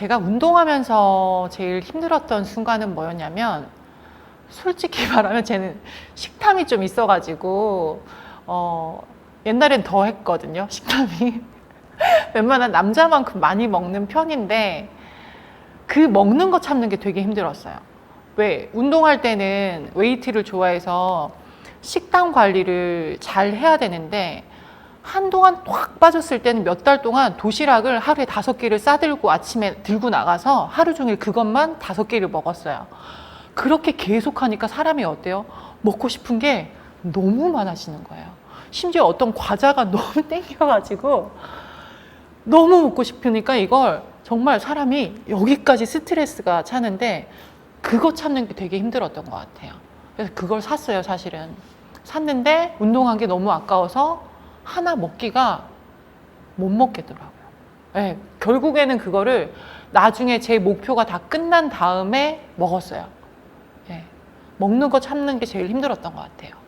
제가 운동하면서 제일 힘들었던 순간은 뭐였냐면 솔직히 말하면 쟤는 식탐이 좀 있어가지고 어, 옛날엔 더 했거든요 식탐이. 웬만한 남자만큼 많이 먹는 편인데 그 먹는 거 참는 게 되게 힘들었어요. 왜? 운동할 때는 웨이트를 좋아해서 식단 관리를 잘 해야 되는데 한동안 확 빠졌을 때는 몇 달 동안 도시락을 하루에 다섯 개를 싸들고 아침에 들고 나가서 하루 종일 그것만 다섯 개를 먹었어요. 그렇게 계속 하니까 사람이 어때요? 먹고 싶은 게 너무 많아지는 거예요. 심지어 어떤 과자가 너무 땡겨가지고 너무 먹고 싶으니까 이걸 정말 사람이 여기까지 스트레스가 차는데 그거 참는 게 되게 힘들었던 것 같아요. 그래서 그걸 샀어요, 사실은. 샀는데 운동한 게 너무 아까워서 하나 먹기가 못 먹겠더라고요. 네, 결국에는 그거를 나중에 제 목표가 다 끝난 다음에 먹었어요. 네, 먹는 거 참는 게 제일 힘들었던 것 같아요.